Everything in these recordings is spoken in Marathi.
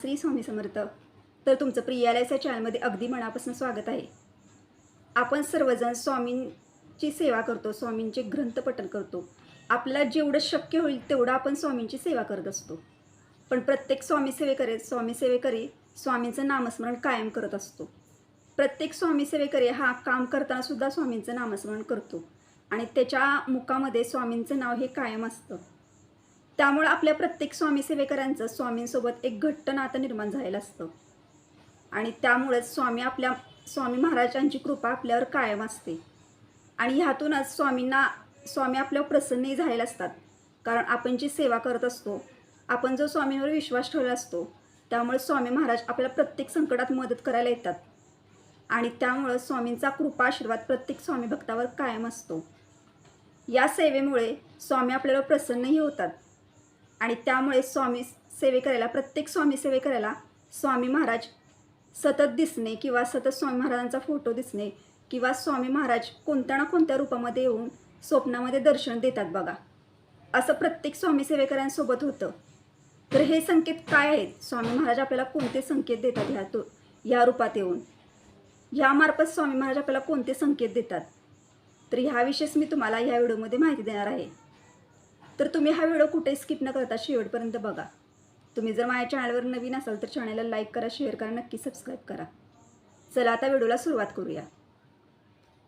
श्री स्वामी समर्थ. तर तुमचं प्रियालयाच्या चॅनलमध्ये अगदी मनापासून स्वागत आहे. आपण सर्वजण स्वामींची सेवा करतो स्वामींचे ग्रंथ पठण करतो. आपल्याला जेवढं शक्य होईल तेवढं आपण स्वामींची सेवा करत असतो. पण प्रत्येक स्वामी सेवेकरी स्वामी सेवेकरी स्वामींचं नामस्मरण कायम करत असतो. प्रत्येक स्वामी सेवेकरी हा काम करताना सुद्धा स्वामींचं नामस्मरण करतो. आणि त्याच्या मुखामध्ये स्वामींचं नाव हे कायम असतं. त्यामुळे आपल्या प्रत्येक स्वामी सेवेकरांचं स्वामींसोबत एक घट्ट नातं निर्माण झालेलं असतं. आणि त्यामुळेच स्वामी आपल्या स्वामी महाराजांची कृपा आपल्यावर कायम असते. आणि ह्यातूनच स्वामींना स्वामी आपल्यावर प्रसन्नही झालेले असतात. कारण आपण जी सेवा करत असतो आपण जो स्वामींवर विश्वास ठेवला असतो त्यामुळे स्वामी महाराज आपल्याला प्रत्येक संकटात मदत करायला येतात. आणि त्यामुळं स्वामींचा कृपा आशीर्वाद प्रत्येक स्वामी भक्तावर कायम असतो. या सेवेमुळे स्वामी आपल्याला प्रसन्नही होतात. आणि त्यामुळे स्वामी सेवे करायला प्रत्येक स्वामी सेवे करायला स्वामी महाराज सतत दिसणे किंवा सतत स्वामी महाराजांचा फोटो दिसणे किंवा स्वामी महाराज कोणत्या ना कोणत्या रूपामध्ये येऊन स्वप्नामध्ये दर्शन देतात बघा. असं प्रत्येक स्वामी सेवेकरांसोबत होतं. तर हे संकेत काय आहेत? स्वामी महाराज आपल्याला कोणते संकेत देतात ह्या तो ह्या रूपात येऊन? ह्यामार्फत स्वामी महाराज आपल्याला कोणते संकेत देतात? तर ह्याविषयीच मी तुम्हाला ह्या व्हिडिओमध्ये माहिती देणार आहे. तर तुम्ही हा व्हिडिओ कुठे स्किप न करता शेवटपर्यंत बघा. तुम्ही जर माझ्या चॅनलवर नवीन असाल तर चॅनलला लाईक करा शेअर करा नक्की सबस्क्राईब करा. चला आता व्हिडिओला सुरुवात करूया.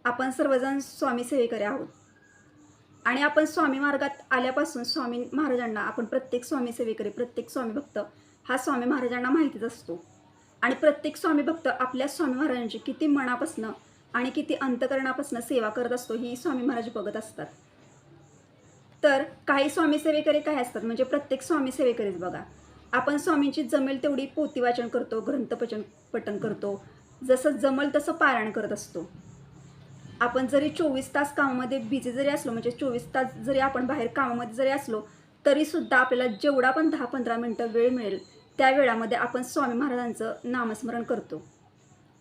आपण सर्वजण स्वामी सेवेकरी आहोत. आणि आपण स्वामी मार्गात आल्यापासून स्वामी महाराजांना आपण प्रत्येक स्वामी सेवेकरी प्रत्येक स्वामी भक्त हा स्वामी महाराजांना माहितीच असतो. आणि प्रत्येक स्वामी भक्त आपल्या स्वामी महाराजांची किती मनापासनं आणि किती अंतकरणापासनं सेवा करत असतो ही स्वामी महाराज बघत असतात. तर काही स्वामी सेवेकरी काय असतात? म्हणजे प्रत्येक स्वामी सेवेकरीच बघा. आपण स्वामींची जमेल तेवढी पोती वाचन करतो ग्रंथपचन पठन करतो. जसं जमल तसं पारायण करत असतो. आपण जरी चोवीस तास कामामध्ये बिझी जरी असलो म्हणजे चोवीस तास जरी आपण बाहेर कामामध्ये जरी असलो तरीसुद्धा आपल्याला जेवढा पण दहा पंधरा मिनटं वेळ मिळेल त्या वेळामध्ये आपण स्वामी महाराजांचं नामस्मरण करतो.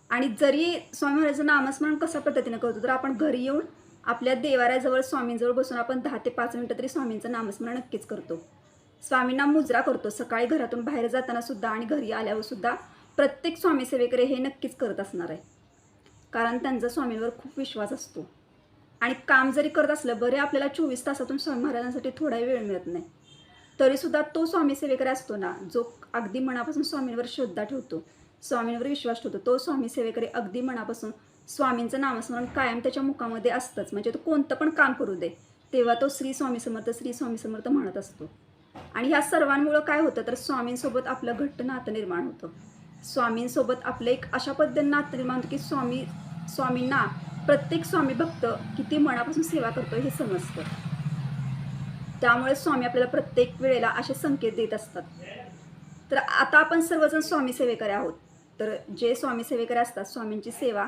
आणि जरी स्वामी महाराजांचं नामस्मरण कशा पद्धतीनं करतो तर आपण घरी येऊन आपल्या देवाऱ्याजवळ स्वामींजवळ बसून आपण दहा ते पाच मिनटं तरी स्वामींचं नामस्मरण नक्कीच करतो. स्वामींना मुजरा करतो सकाळी घरातून बाहेर जाताना सुद्धा आणि घरी आल्यावर सुद्धा प्रत्येक स्वामीसेवेकरे हे नक्कीच करत असणार आहे. कारण त्यांचा स्वामींवर खूप विश्वास असतो. आणि काम जरी करत असलं बरे आपल्याला चोवीस तासातून स्वामी महाराजांसाठी थोडाही वेळ मिळत नाही. तरीसुद्धा तो स्वामी सेवेकरी असतो ना जो अगदी मनापासून स्वामींवर श्रद्धा ठेवतो स्वामींवर विश्वास ठेवतो तो स्वामी सेवेकरी अगदी मनापासून स्वामींचं नामस्मरण कायम त्याच्या मुखामध्ये असतंच. म्हणजे तो कोणतं पण काम करू दे तेव्हा तो श्री स्वामी समर्थ श्री स्वामी समर्थ म्हणत असतो. आणि ह्या सर्वांमुळं काय होतं तर स्वामींसोबत आपलं घट्ट नातं निर्माण होतं. स्वामींसोबत आपलं एक अशा पद्धतीने नातं निर्माण होतं की स्वामी स्वामींना प्रत्येक स्वामी भक्त किती मनापासून सेवा करतो हे समजतं. त्यामुळे स्वामी आपल्याला प्रत्येक वेळेला असे संकेत देत असतात. तर आता आपण सर्वजण स्वामी सेवेकरी आहोत. तर जे स्वामी सेवेकरी असतात स्वामींची सेवा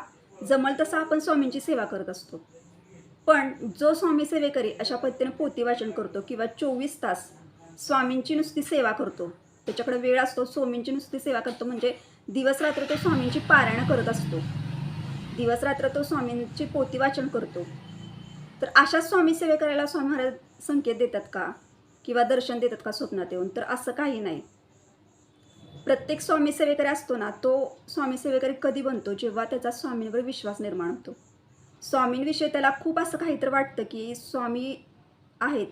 जमल तसा आपण स्वामींची सेवा करत असतो. पण जो स्वामी सेवेकरी अशा पद्धतीने पोती वाचन करतो किंवा चोवीस तास स्वामींची नुसती सेवा करतो त्याच्याकडे वेळ असतो स्वामींची नुसती सेवा करतो म्हणजे दिवस रात्र तो स्वामींची पारायणं करत असतो. दिवस रात्र तो स्वामींची पोती वाचन करतो. तर अशा स्वामी सेवेकऱ्याला स्वामी महाराज संकेत देतात का? किंवा दर्शन देतात का स्वप्नात येऊन? तर असं काही नाही. प्रत्येक स्वामी सेवेकरी असतो ना तो स्वामी सेवेकरी कधी बनतो? जेव्हा त्याचा स्वामींवर विश्वास निर्माण होतो. स्वामींविषयी त्याला खूप असं काहीतरी वाटतं की स्वामी आहेत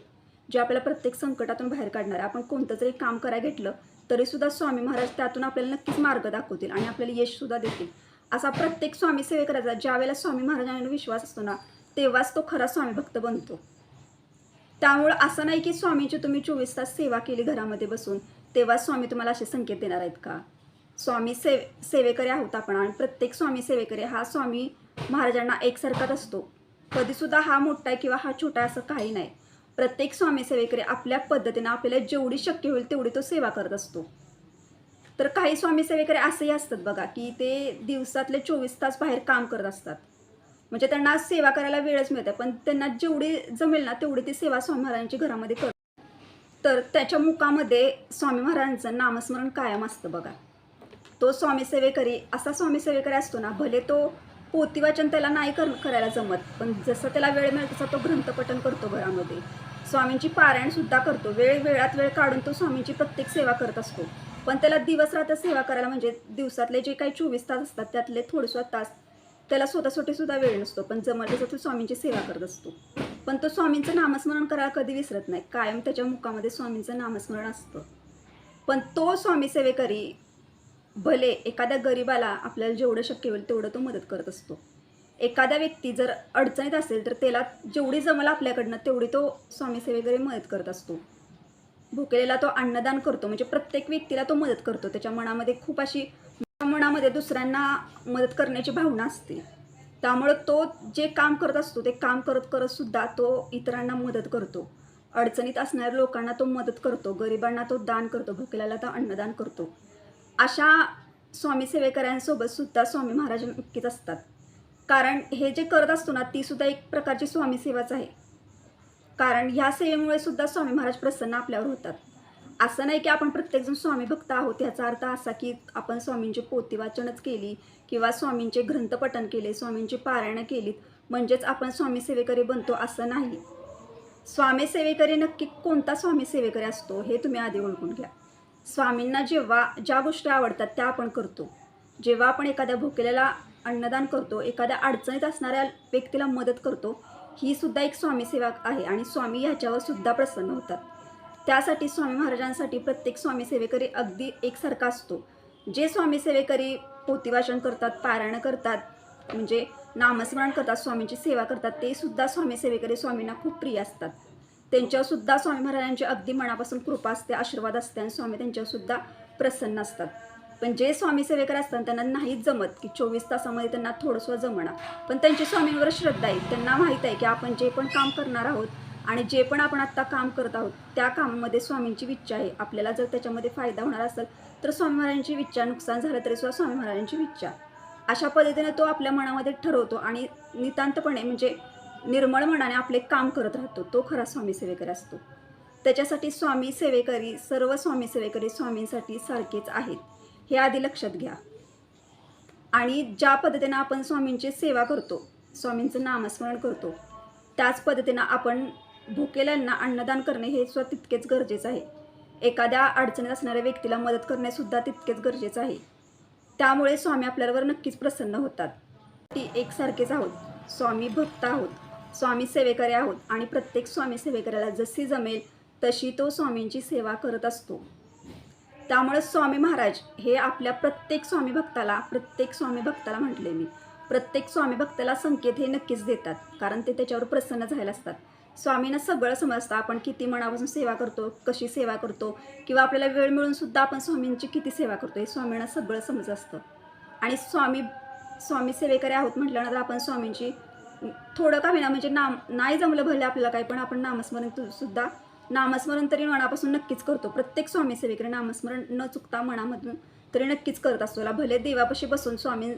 जे आपल्याला प्रत्येक संकटातून बाहेर काढणार आहे. आपण कोणतं जरी काम करायला घेतलं तरीसुद्धा स्वामी महाराज त्यातून आपल्याला नक्कीच मार्ग दाखवतील आणि आपल्याला यशसुद्धा देतील. असा प्रत्येक स्वामी सेवेकराचा ज्या वेळेला स्वामी महाराजांना विश्वास असतो ना तेव्हाच तो खरा स्वामी भक्त बनतो. त्यामुळं असं नाही की स्वामीची तुम्ही चोवीस तास सेवा केली घरामध्ये बसून तेव्हा स्वामी तुम्हाला असे संकेत देणार आहेत का? स्वामी सेव सेवेकरी आहोत आपण आणि प्रत्येक स्वामी सेवेकरी हा स्वामी महाराजांना एकसारखाच असतो. कधीसुद्धा हा मोठा आहे किंवा हा छोटा आहे असं काही नाही. प्रत्येक स्वामी सेवेकरी आपल्या पद्धतीनं आपल्याला जेवढी शक्य होईल तेवढी तो सेवा करत असतो. तर काही स्वामी सेवेकरी असेही असतात बघा की ते दिवसातले चोवीस तास बाहेर काम करत असतात. म्हणजे त्यांना सेवा करायला वेळच मिळते पण त्यांना जेवढी जमेल ना तेवढी ती सेवा स्वामी महाराजांची घरामध्ये कर तर त्याच्या मुखामध्ये स्वामी महाराजांचं नामस्मरण कायम असतं बघा. तो स्वामी सेवेकरी असा स्वामी सेवेकरी असतो ना भले तो पोतीवाचन त्याला नाही कर करायला जमत पण जसं त्याला वेळ मिळेल तसा तो ग्रंथपठन करतो घरामध्ये. स्वामींची पारायणसुद्धा करतो वेळ वेळात वेळ काढून तो स्वामींची प्रत्येक सेवा करत असतो. पण त्याला दिवस रात्र सेवा करायला म्हणजे दिवसातले जे काही चोवीस तास असतात त्यातले थोडेसा तास त्याला स्वतःसाठी सुद्धा वेळ नसतो पण जमल तसं तो स्वामींची सेवा करत असतो. पण तो स्वामींचं नामस्मरण करायला कधी विसरत नाही. कायम त्याच्या मुखामध्ये स्वामींचं नामस्मरण असतं. पण तो स्वामी सेवेकरी भले एखाद्या गरिबाला आपल्याला जेवढं शक्य होईल तेवढं तो मदत करत असतो. एखाद्या व्यक्ती जर अडचणीत असेल तर त्याला जेवढी जमल आपल्याकडनं तेवढी तो स्वामी सेवेकरी मदत करत असतो. भुकेलेला तो अन्नदान करतो. म्हणजे प्रत्येक व्यक्तीला तो मदत करतो. त्याच्या मनामध्ये खूप अशी मनामध्ये दुसऱ्यांना मदत करण्याची भावना असते. त्यामुळं तो जे काम करत असतो ते काम करत करत सुद्धा तो इतरांना मदत करतो. अडचणीत असणाऱ्या लोकांना तो मदत करतो गरिबांना तो दान करतो भुकेल्याला तो अन्नदान करतो. अशा स्वामी सेवेकऱ्यांसोबत सुद्धा स्वामी महाराज नक्कीच असतात. कारण हे जे करत असतो ना ती सुद्धा एक प्रकारची स्वामी सेवाच आहे. कारण ह्या सेवेमुळे सुद्धा स्वामी महाराज प्रसन्न आपल्यावर होतात. असं नाही की आपण प्रत्येकजण स्वामी भक्त आहोत याचा अर्थ असा की आपण स्वामींची पोती वाचनच केली किंवा स्वामींचे ग्रंथपठन केले स्वामींची पारायणं केलीत म्हणजेच आपण स्वामी सेवेकरी बनतो असं नाही. स्वामी सेवेकरी नक्की कोणता स्वामी सेवेकरी असतो हे तुम्ही आधी ओळखून घ्या. स्वामींना जेव्हा ज्या गोष्टी आवडतात त्या आपण करतो. जेव्हा आपण एखाद्या भुकेलेला अन्नदान करतो एखाद्या अडचणीत असणाऱ्या व्यक्तीला मदत करतो ही सुद्धा एक स्वामी सेवा आहे आणि स्वामी ह्याच्यावर सुद्धा प्रसन्न होतात. त्यासाठी स्वामी महाराजांसाठी प्रत्येक स्वामी सेवेकरी अगदी एकसारखा असतो. जे स्वामी सेवेकरी पोतीवाचन करतात पारायण करतात म्हणजे नामस्मरण करतात स्वामींची सेवा करतात ते सुद्धा स्वामी सेवेकरी स्वामींना खूप प्रिय असतात. त्यांच्यावरसुद्धा स्वामी महाराजांची अगदी मनापासून कृपा असते आशीर्वाद असते आणि स्वामी त्यांच्यावर सुद्धा प्रसन्न असतात. पण जे स्वामी सेवेकर असतात त्यांना नाहीच जमत की चोवीस तासामध्ये त्यांना थोडंसं जमणार. पण त्यांची स्वामींवर श्रद्धा आहे. त्यांना माहीत आहे की आपण जे पण काम करणार आहोत आणि जे पण आपण आत्ता काम करत आहोत त्या कामामध्ये स्वामींची इच्छा आहे. आपल्याला जर त्याच्यामध्ये फायदा होणार असेल तर स्वामी महाराजांची विच्छा नुकसान झालं तरी सुद्धा स्वामी महाराजांची विच्छा अशा पद्धतीने तो आपल्या मनामध्ये ठरवतो आणि नितांतपणे म्हणजे निर्मळ मनाने आपले काम करत राहतो. तो खरा स्वामी सेवेकरी असतो. त्याच्यासाठी स्वामी सेवेकरी सर्व स्वामी सेवेकरी स्वामींसाठी सारखेच आहेत. हे आधी लक्षात घ्या. आणि ज्या पद्धतीनं आपण स्वामींची सेवा करतो स्वामींचं नामस्मरण करतो त्याच पद्धतीनं आपण भुकेल्यांना अन्नदान करणे हे सुद्धा तितकेच गरजेचं आहे. एखाद्या अडचणीत असणाऱ्या व्यक्तीला मदत करणेसुद्धा तितकेच गरजेचं आहे. त्यामुळे स्वामी आपल्यावर नक्कीच प्रसन्न होतात. ती एकसारखेच आहोत. स्वामी भक्त आहोत. स्वामी सेवेकरी आहोत आणि प्रत्येक स्वामी सेवेकऱ्याला जशी जमेल तशी तो स्वामींची सेवा करत असतो. त्यामुळे स्वामी महाराज हे आपल्या प्रत्येक स्वामी भक्ताला प्रत्येक स्वामी भक्ताला म्हटले मी प्रत्येक स्वामी भक्ताला संकेत हे नक्कीच देतात कारण ते त्याच्यावर प्रसन्न झालेले असतात. स्वामींना सगळं समजतं. आपण किती मनापासून सेवा करतो कशी सेवा करतो किंवा आपल्याला वेळ मिळून सुद्धा आपण स्वामींची किती सेवा करतो हे स्वामींना सगळं समज असतं. आणि स्वामी स्वामी सेवेकरी आहोत म्हटल्यानंतर आपण स्वामींची थोडं का होईना म्हणजे नाम नाही जमलं भले आपल्याला काही पण आपण नामस्मरण तु- सुद्धा नामस्मरण तरी मनापासून नक्कीच करतो. प्रत्येक स्वामी सेवेकरी नामस्मरण न चुकता मनामधून तरी नक्कीच करत असतो. भले देवापाशी बसून स्वामी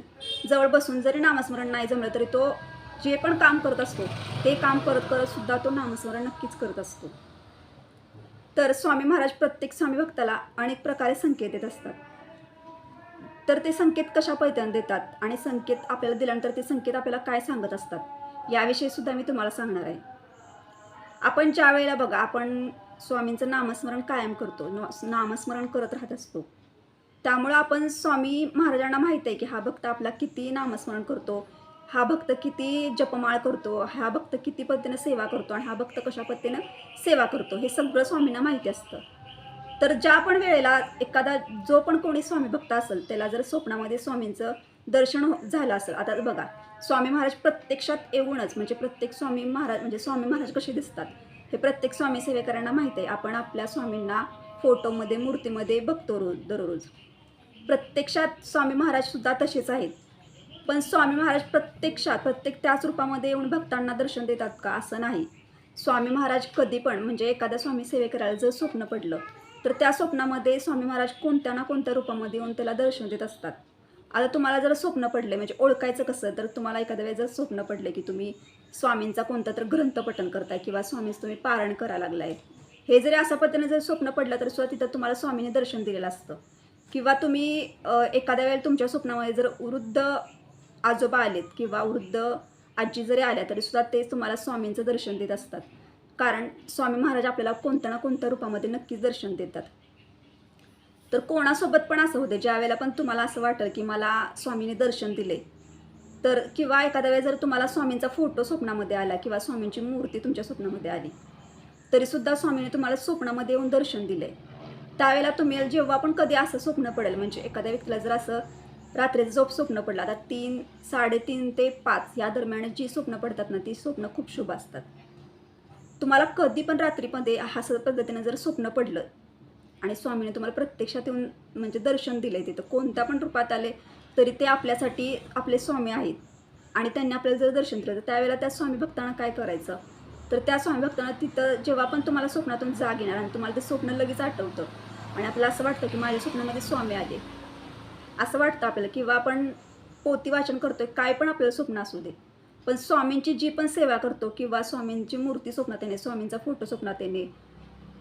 जवळ बसून जरी नामस्मरण नाही जमलं तरी तो जे पण काम करत असतो ते काम करत करत सुद्धा तो नामस्मरण नक्कीच करत असतो. तर स्वामी महाराज प्रत्येक स्वामी भक्ताला अनेक प्रकारे संकेत देत असतात. तर ते संकेत कशा पैत्यानं देतात आणि संकेत आपल्याला दिल्यानंतर ते संकेत आपल्याला काय सांगत असतात याविषयी सुद्धा मी तुम्हाला सांगणार आहे. आपण ज्या वेळेला बघा आपण स्वामींचं नामस्मरण कायम करतो नामस्मरण करत राहत असतो. त्यामुळं आपण स्वामी महाराजांना माहीत आहे की हा भक्त आपला किती नामस्मरण करतो हा भक्त किती जपमाळ करतो हा भक्त किती पद्धतीनं सेवा करतो आणि हा भक्त कशा पद्धतीनं सेवा करतो हे सगळं स्वामींना माहिती असतं. तर ज्या पण वेळेला एखादा जो पण कोणी स्वामी भक्त असेल त्याला जर स्वप्नामध्ये स्वामींचं दर्शन हो- झालं असेल आता बघा स्वामी महाराज प्रत्यक्षात येऊनच म्हणजे प्रत्येक स्वामी महाराज म्हणजे स्वामी महाराज कसे दिसतात हे प्रत्येक स्वामी सेवेकरांना माहीत आहे आपण आपल्या स्वामींना फोटोमध्ये मूर्तीमध्ये बघतो रोज दररोज. प्रत्यक्षात स्वामी महाराज सुद्धा तसेच आहेत. पण स्वामी महाराज प्रत्यक्षात प्रत्येक त्याच रूपामध्ये येऊन भक्तांना दर्शन देतात का? असं नाही. स्वामी महाराज कधी पण म्हणजे एखाद्या स्वामी सेवेकराला जर स्वप्न पडलं तर त्या स्वप्नामध्ये स्वामी महाराज कोणत्या ना कोणत्या रूपामध्ये येऊन त्याला दर्शन देत असतात. आता तुम्हाला जर स्वप्न पडले म्हणजे ओळखायचं कसं तर तुम्हाला एखाद्या वेळेस जर स्वप्न पडले की तुम्ही स्वामींचा कोणता तर ग्रंथ पठण करताय किंवा स्वामींचं तुम्ही पारायण करायला लागलाय. हे जरी अशा पद्धतीने जर स्वप्न पडलं तर सुद्धा तिथं तुम्हाला स्वामीने दर्शन दिलेलं असतं. किंवा तुम्ही एखाद्या वेळेला तुमच्या स्वप्नामध्ये जर वृद्ध आजोबा आलेत किंवा वृद्ध आजी जरी आल्या तरी सुद्धा ते तुम्हाला स्वामींचं दर्शन देत असतात. कारण स्वामी महाराज आपल्याला कोणत्या ना कोणत्या रूपामध्ये नक्कीच दर्शन देतात. तर कोणासोबत पण असं होते ज्यावेळेला पण तुम्हाला असं वाटलं की मला स्वामीने दर्शन दिले तर किंवा एखाद्या वेळेस जर तुम्हाला स्वामींचा फोटो स्वप्नामध्ये आला किंवा स्वामींची मूर्ती तुमच्या स्वप्नामध्ये आली तरीसुद्धा स्वामीने तुम्हाला स्वप्नामध्ये येऊन दर्शन दिले त्यावेळेला तुम्ही जेव्हा पण कधी असं स्वप्न पडेल म्हणजे एखाद्या व्यक्तीला जर असं रात्रीचं झोप स्वप्न पडलं. आता तीन साडेतीन ते पाच या दरम्यान जी स्वप्न पडतात ना ती स्वप्न खूप शुभ असतात. तुम्हाला कधी पण रात्रीमध्ये असं पद्धतीनं जर स्वप्न पडलं आणि स्वामीने तुम्हाला प्रत्यक्षात येऊन म्हणजे दर्शन दिले तिथं कोणत्या पण रूपात आले तरी ते आपल्यासाठी आपले स्वामी आहेत. आणि त्यांनी आपल्याला जर दर्शन दिलं तर त्यावेळेला त्या स्वामी भक्तांना काय करायचं? तर त्या स्वामी भक्तांना तिथं जेव्हा पण तुम्हाला स्वप्नातून जाग येणार आणि तुम्हाला ते स्वप्न लगेच आठवतं. आणि आपल्याला असं वाटतं की माझ्या स्वप्नामध्ये स्वामी आले. असं वाटतं आपल्याला किंवा आपण पोती वाचन करतोय काय पण आपल्याला स्वप्न असू दे. पण स्वामींची जी पण सेवा करतो किंवा स्वामींची मूर्ती स्वप्नात येणे स्वामींचा फोटो स्वप्नात येणे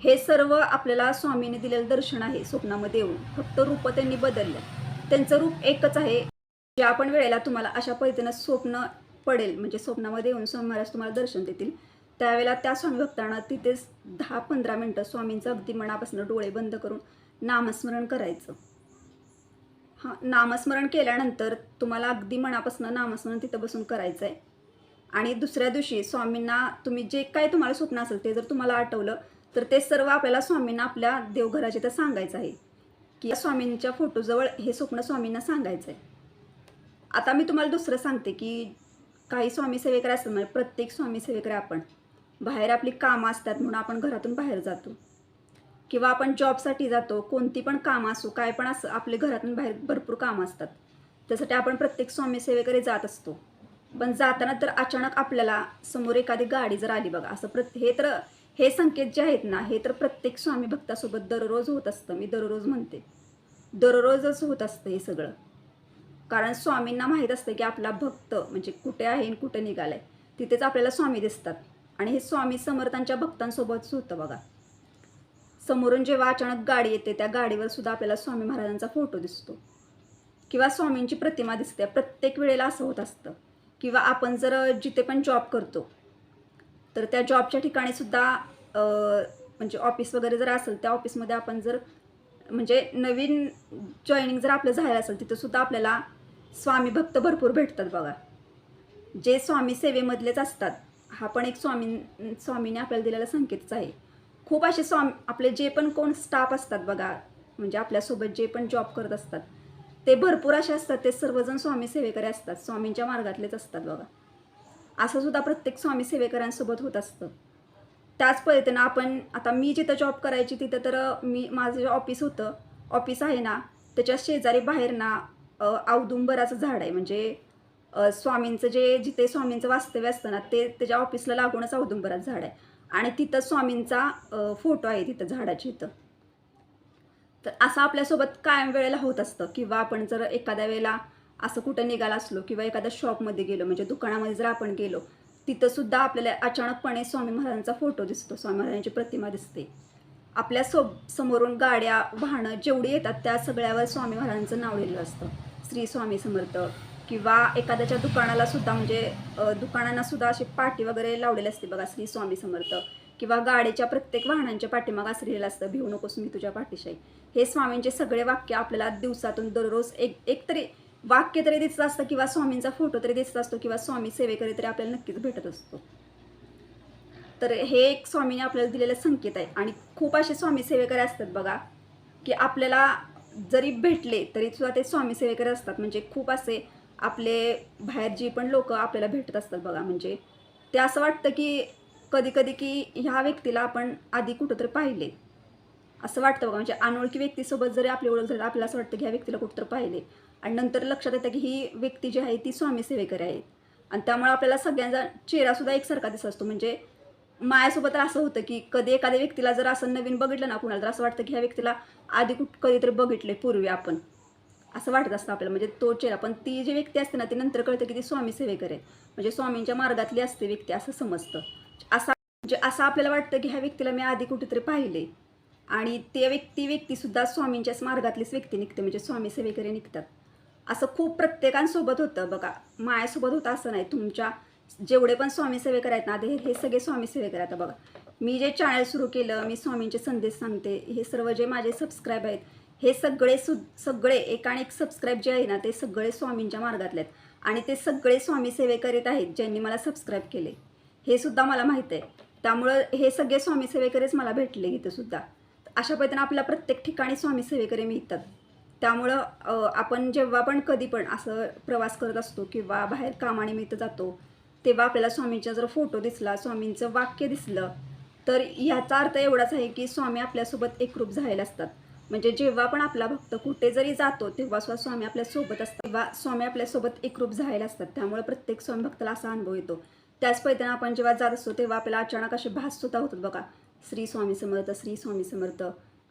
हे सर्व आपल्याला स्वामीने दिलेलं दर्शन आहे स्वप्नामध्ये येऊन. फक्त रूप त्यांनी बदललं. त्यांचं रूप एकच आहे. ज्या पण वेळेला तुम्हाला अशा पद्धतीनं स्वप्न पडेल म्हणजे स्वप्नामध्ये येऊन स्वामी महाराज तुम्हाला दर्शन देतील त्यावेळेला त्या स्वामी भक्तांना तिथेच दहा पंधरा मिनटं स्वामींचं अगदी मनापासून डोळे बंद करून नामस्मरण करायचं. हां नामस्मरण केल्यानंतर तुम्हाला अगदी मनापासून नामस्मरण तिथं बसून करायचं आहे आणि दुसऱ्या दिवशी स्वामींना तुम्ही जे काय तुम्हाला स्वप्न असेल ते जर तुम्हाला आठवलं तर ते सर्व आपल्याला स्वामींना आपल्या देवघराचे तर सांगायचं आहे. की या स्वामींच्या फोटोजवळ हे स्वप्न स्वामींना सांगायचं आहे आता मी तुम्हाला दुसरं सांगते की काही स्वामी सेवेकरी असतात म्हणजे प्रत्येक स्वामी सेवेकरी आपण. बाहेर आपली कामं असतात म्हणून आपण घरातून बाहेर जातो. किंवा आपण जॉबसाठी जातो कोणती पण कामं असो काय पण असं आपले घरातून बाहेर भरपूर कामं असतात. त्यासाठी आपण प्रत्येक स्वामीसेवेकडे जात असतो. पण जाताना तर अचानक आपल्याला समोर एखादी गाडी जर आली बघा असं प्रत हे तर हे संकेत जे आहेत ना हे तर प्रत्येक स्वामी भक्तासोबत दररोज होत असतं मी दररोज म्हणते. दररोजच होत असतं हे सगळं. कारण स्वामींना माहीत असतं की आपला भक्त म्हणजे कुठे आहे आणि कुठे निघालाय तिथेच आपल्याला स्वामी दिसतात. आणि हे स्वामी समर्थांच्या भक्तांसोबतच होतं बघा. समोरून जेव्हा अचानक गाडी येते त्या गाडीवर सुद्धा आपल्याला स्वामी महाराजांचा फोटो दिसतो. किंवा स्वामींची प्रतिमा दिसते. प्रत्येक वेळेला असं होत असतं. किंवा आपण जर जिथे पण जॉब करतो तर त्या जॉबच्या ठिकाणी सुद्धा म्हणजे ऑफिस वगैरे जर असेल त्या ऑफिसमध्ये आपण जर म्हणजे नवीन जॉईनिंग जर आपलं झालं असेल तिथंसुद्धा आपल्याला स्वामी भक्त भरपूर भेटतात बघा. जे स्वामी सेवेमधलेच असतात हा पण एक स्वामी स्वामीने आपल्याला दिलेला संकेतच आहे. खूप असे स्वामी आपले जे पण कोण स्टाफ असतात बघा म्हणजे आपल्यासोबत जे पण जॉब करत असतात ते भरपूर असे असतात ते सर्वजण स्वामी सेवेकरी असतात स्वामींच्या मार्गातलेच असतात बघा. असं सुद्धा प्रत्येक स्वामी सेवेकरांसोबत होत असतं. त्याच पद्धतीनं आपण आता मी जिथं जॉब करायची तिथं तर मी माझं जे ऑफिस होतं ऑफिस आहे ना त्याच्या शेजारी बाहेर ना औदुंबराचं झाड आहे म्हणजे स्वामींचं जे जिथे स्वामींचं वास्तव्य असतं ना ते त्याच्या ऑफिसला लागूनच औदुंबराचं झाड आहे. आणि तिथं स्वामींचा फोटो आहे तिथं झाडाची इथं. तर असं आपल्यासोबत कायम वेळेला होत असतं किंवा आपण जर एखाद्या वेळेला असं कुठं निघाला असलो किंवा एखाद्या शॉपमध्ये गेलो म्हणजे दुकानामध्ये जर आपण गेलो तिथं सुद्धा आपल्याला अचानकपणे स्वामी महाराजांचा फोटो दिसतो स्वामी महाराजांची प्रतिमा दिसते. आपल्या सो समोरून गाड्या वाहनं जेवढी येतात त्या सगळ्यावर स्वामी महाराजांचं नाव लिहिलं असतं. श्री स्वामी समर्थ. किंवा एखाद्याच्या दुकानाला सुद्धा म्हणजे दुकानांना सुद्धा अशी पाटी वगैरे लावलेले असते बघा श्री स्वामी समर्थ. किंवा गाडीच्या प्रत्येक वाहनांच्या पाठीमाग असलेलं असतं भिवू नकोस मी तुझ्या पाठीशाही. हे स्वामींचे सगळे वाक्य आपल्याला दिवसातून दररोज एक एक तरी वाक्य तरी दिसत असतं किंवा स्वामींचा फोटो तरी दिसत असतो किंवा स्वामी सेवेकरी तरी आपल्याला नक्कीच भेटत असतो. तर हे एक स्वामीने आपल्याला दिलेलं संकेत आहे. आणि खूप असे स्वामी सेवेकरी असतात बघा की आपल्याला जरी भेटले तरी सुद्धा ते स्वामी सेवेकरी असतात. म्हणजे खूप असे आपले बाहेर जी पण लोक आपल्याला भेटत असतात बघा म्हणजे ते असं वाटतं की कधी कधी की ह्या व्यक्तीला आपण आधी कुठंतरी पाहिले. असं वाटतं बघा म्हणजे अनोळखी व्यक्तीसोबत जरी आपली ओळख झाली आपल्याला असं वाटतं की ह्या व्यक्तीला कुठंतरी पाहिले. आणि नंतर लक्षात येतं की ही व्यक्ती जी आहे ती स्वामीसेवेकरी आहे. आहेत आणि त्यामुळे आपल्याला सगळ्यांचा चेहरासुद्धा एकसारखा दिसत असतो. म्हणजे माझ्यासोबत असं होतं की कधी एखाद्या व्यक्तीला जर असं नवीन बघितलं ना कुणाला तर असं वाटतं की ह्या व्यक्तीला आधी कुठ कधीतरी बघितले पूर्वी आपण. असं वाटत असतं आपल्याला. म्हणजे तो चेहरा पण ती जी व्यक्ती असते ना ती नंतर कळतं की ती स्वामी सेवेकर आहे. म्हणजे स्वामींच्या मार्गातली असते व्यक्ती असं समजतं. असा म्हणजे असं आपल्याला वाटतं की ह्या व्यक्तीला मी आधी कुठेतरी पाहिले. आणि ते व्यक्ती व्यक्तीसुद्धा स्वामींच्याच मार्गातलीच व्यक्ती निघते म्हणजे स्वामी सेवेकरी निघतात. असं खूप प्रत्येकांसोबत होतं बघा. मायासोबत होतं असं नाही. तुमच्या जेवढे पण स्वामी सेवेकर आहेत ना आधी हे सगळे स्वामी सेवेकर आहेत. आता बघा. मी जे चॅनल सुरू केलं मी स्वामींचे संदेश सांगते. हे सर्व जे माझे सबस्क्राईब आहेत हे सगळे सु सगळे एक सबस्क्राईब जे आहे ना ते सगळे स्वामींच्या मार्गातले आहेत. आणि ते सगळे स्वामी सेवेकरीत आहेत ज्यांनी मला सबस्क्राईब केले. हे सुद्धा मला माहीत आहे. त्यामुळं हे सगळे स्वामी सेवेकरीच मला भेटले इथं सुद्धा. अशा पद्धतीनं आपल्या प्रत्येक ठिकाणी स्वामी सेवेकरी मिळतात. त्यामुळं आपण जेव्हा पण कधी पण असं प्रवास करत असतो किंवा बाहेर कामानिमित्त जातो तेव्हा आपल्याला स्वामींचा जर फोटो दिसला स्वामींचं वाक्य दिसलं तर ह्याचा अर्थ एवढाच आहे की स्वामी आपल्यासोबत एकरूप झालेले असतात. म्हणजे जेव्हा पण आपला भक्त कुठे जरी जातो तेव्हा स्वामी स्वामी आपल्यासोबत असतात. तेव्हा स्वामी आपल्यासोबत एकरूप झालेले असतात. त्यामुळे प्रत्येक स्वामी भक्ताला असा अनुभव येतो. त्याच पद्धतीने आपण जेव्हा जात असतो तेव्हा आपल्याला अचानक असे भास सुद्धा होतात बघा. श्री स्वामी समर्थ श्री स्वामी समर्थ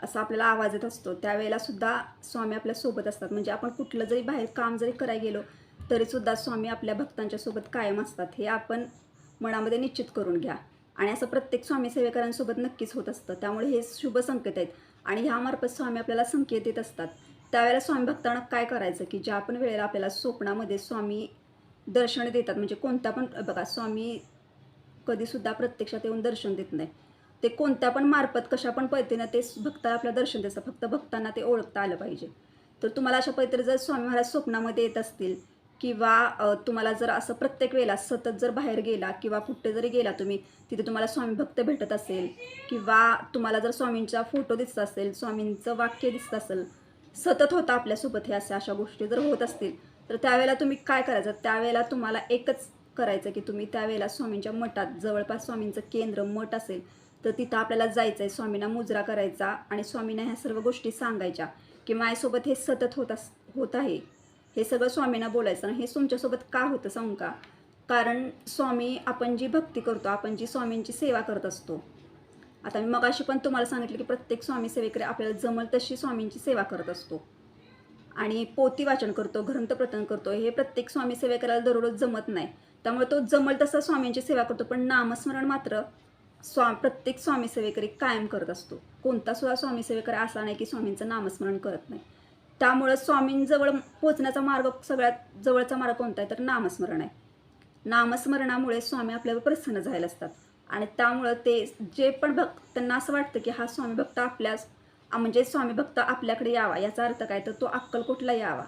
असा आपल्याला आवाज येत असतो. त्यावेळेला सुद्धा स्वामी आपल्यासोबत असतात. म्हणजे आपण कुठलं जरी बाहेर काम जरी करायला गेलो तरीसुद्धा स्वामी आपल्या भक्तांच्या सोबत कायम असतात. हे आपण मनामध्ये निश्चित करून घ्या. आणि असं प्रत्येक स्वामी सेवेकरांसोबत नक्कीच होत असतं. त्यामुळे हे शुभ संकेत आहेत. आणि ह्यामार्फत स्वामी आपल्याला संकेत देत असतात. त्यावेळेला स्वामी भक्तांना काय करायचं की ज्या पण वेळेला आपल्याला स्वप्नामध्ये स्वामी दर्शन देतात म्हणजे कोणत्या पण बघा स्वामी कधीसुद्धा प्रत्यक्षात येऊन दर्शन देत नाही. ते कोणत्या पण मार्फत कशा पण पद्धतीनं ते भक्ताला आपलं दर्शन देतात फक्त भक्तांना ते ओळखता आलं पाहिजे. तर तुम्हाला अशा पद्धतीने जर स्वामी महाराज स्वप्नामध्ये येत असतील किंवा तुम्हाला जर असं प्रत्येक वेळेला सतत जर बाहेर गेला किंवा कुठे जरी गेला तुम्ही तिथे तुम्हाला स्वामी भक्त भेटत असेल किंवा तुम्हाला जर स्वामींचा फोटो दिसत असेल स्वामींचं वाक्य दिसत असेल सतत होतं आपल्यासोबत हे अशा अशा गोष्टी जर होत असतील तर त्यावेळेला तुम्ही काय करायचं? त्यावेळेला तुम्हाला एकच करायचं की तुम्ही त्यावेळेला स्वामींच्या मठात जवळपास स्वामींचं केंद्र मठ असेल तर तिथं आपल्याला जायचं आहे स्वामींना मुजरा करायचा आणि स्वामींना ह्या सर्व गोष्टी सांगायच्या की माझ्यासोबत हे सतत होत अस होत आहे. हे सगळं स्वामींना बोलायचं आणि हे तुमच्यासोबत का होतं सांगू का? कारण स्वामी आपण जी भक्ती करतो आपण जी स्वामींची सेवा करत असतो. आता मी मगाशी पण तुम्हाला सांगितलं की प्रत्येक स्वामी सेवेकडे आपल्याला जमल तशी स्वामींची सेवा करत असतो. आणि पोती वाचन करतो ग्रंथप्रतन करतो हे प्रत्येक स्वामी सेवेकराला दररोज जमत नाही. त्यामुळे तो जमल तसा स्वामींची सेवा करतो पण नामस्मरण मात्र स्वा प्रत्येक स्वामी सेवेकरी कायम करत असतो. कोणता सुद्धा स्वामी सेवेकरी असा नाही की स्वामींचं नामस्मरण करत नाही. त्यामुळं स्वामींजवळ पोचण्याचा मार्ग सगळ्यात जवळचा मार्ग कोणता आहे? तर नामस्मरण आहे. नामस्मरणामुळे स्वामी आपल्यावर प्रसन्न झालेले असतात. आणि त्यामुळं ते जे पण भक्त त्यांना असं वाटतं की हा स्वामी भक्त आपल्यास म्हणजे स्वामी भक्त आपल्याकडे यावा. याचा अर्थ काय? तर तो अक्कलकोटला यावा.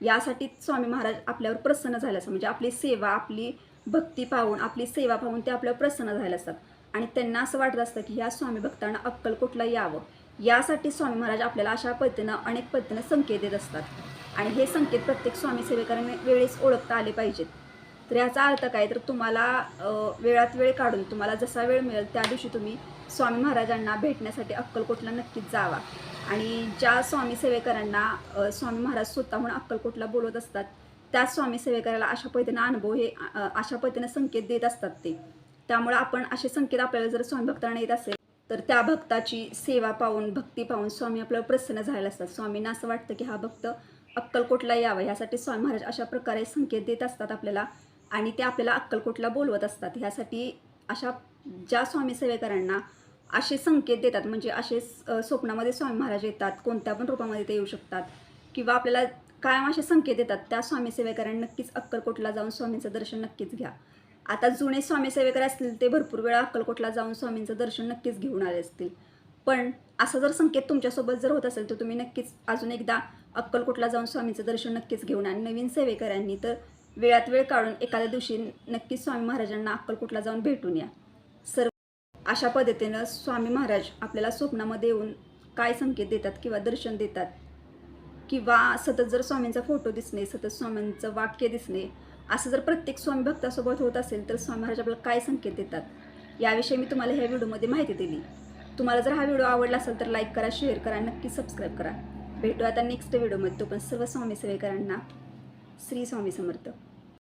यासाठी स्वामी महाराज आपल्यावर प्रसन्न झाले असतात. म्हणजे आपली सेवा आपली भक्ती पाहून आपली सेवा पाहून ते आपल्यावर प्रसन्न झाले असतात. आणि त्यांना असं वाटत असतं की ह्या स्वामी भक्तांना अक्कलकोटला यावं. यासाठी स्वामी महाराज आपल्याला अशा पद्धतीनं अनेक पद्धतीनं संकेत देत असतात. आणि हे संकेत प्रत्येक स्वामी सेवेकरांनी वेळेस ओळखता आले पाहिजेत. तर याचा अर्थ काय? तर तुम्हाला वेळात वेळ काढून तुम्हाला जसा वेळ मिळेल त्या दिवशी तुम्ही स्वामी महाराजांना भेटण्यासाठी अक्कलकोटला नक्कीच जावा. आणि ज्या स्वामी सेवेकरांना स्वामी महाराज स्वतःहून अक्कलकोटला बोलवत असतात त्या स्वामी सेवेकराला अशा पद्धतीनं अनुभव हे अशा पद्धतीनं संकेत देत असतात ते. त्यामुळे आपण असे संकेत आपल्याला जर स्वामी भक्तांना येत असेल तर त्या भक्ताची सेवा पाहून भक्ती पाहून स्वामी आपल्याला प्रसन्न झालेला असतात. स्वामींना असं वाटतं की हा भक्त अक्कलकोटला यावा. यासाठी स्वामी महाराज अशा प्रकारे संकेत देत असतात आपल्याला आणि ते आपल्याला अक्कलकोटला बोलवत असतात. ह्यासाठी अशा ज्या स्वामी सेवेकरांना असे संकेत देतात म्हणजे असे स्वप्नामध्ये स्वामी महाराज येतात कोणत्या पण रूपामध्ये ते येऊ शकतात किंवा आपल्याला कायम असे संकेत देतात त्या स्वामी सेवेकरांनी नक्कीच अक्कलकोटला जाऊन स्वामींचं दर्शन नक्कीच घ्या. आता जुने स्वामी सेवेकर असतील ते भरपूर वेळा अक्कलकोटला जाऊन स्वामींचं दर्शन नक्कीच घेऊन आले असतील. पण असा जर संकेत तुमच्यासोबत जर होत असेल तर तुम्ही नक्कीच अजून एकदा अक्कलकोटला जाऊन स्वामींचं दर्शन नक्कीच घेऊन आणि नवीन सेवेकरांनी तर वेळात वेळ काढून एखाद्या दिवशी नक्कीच स्वामी महाराजांना अक्कलकोटला जाऊन भेटून या. सर्व अशा पद्धतीनं स्वामी महाराज आपल्याला स्वप्नामध्ये येऊन काय संकेत देतात किंवा दर्शन देतात किंवा सतत जर स्वामींचा फोटो दिसणे सतत स्वामींचं वाक्य दिसणे असं जर प्रत्येक स्वामी भक्तासोबत होत असेल तर स्वामी महाराज आपल्याला काय संकेत देतात? याविषयी मी तुम्हाला ह्या व्हिडिओमध्ये माहिती दिली. तुम्हाला जर हा व्हिडिओ आवडला असेल तर लाईक करा शेअर करा नक्की सबस्क्राईब करा. भेटू आता नेक्स्ट व्हिडिओमध्ये. तो पण सर्व स्वामी सेवेकरांना श्री स्वामी समर्थ.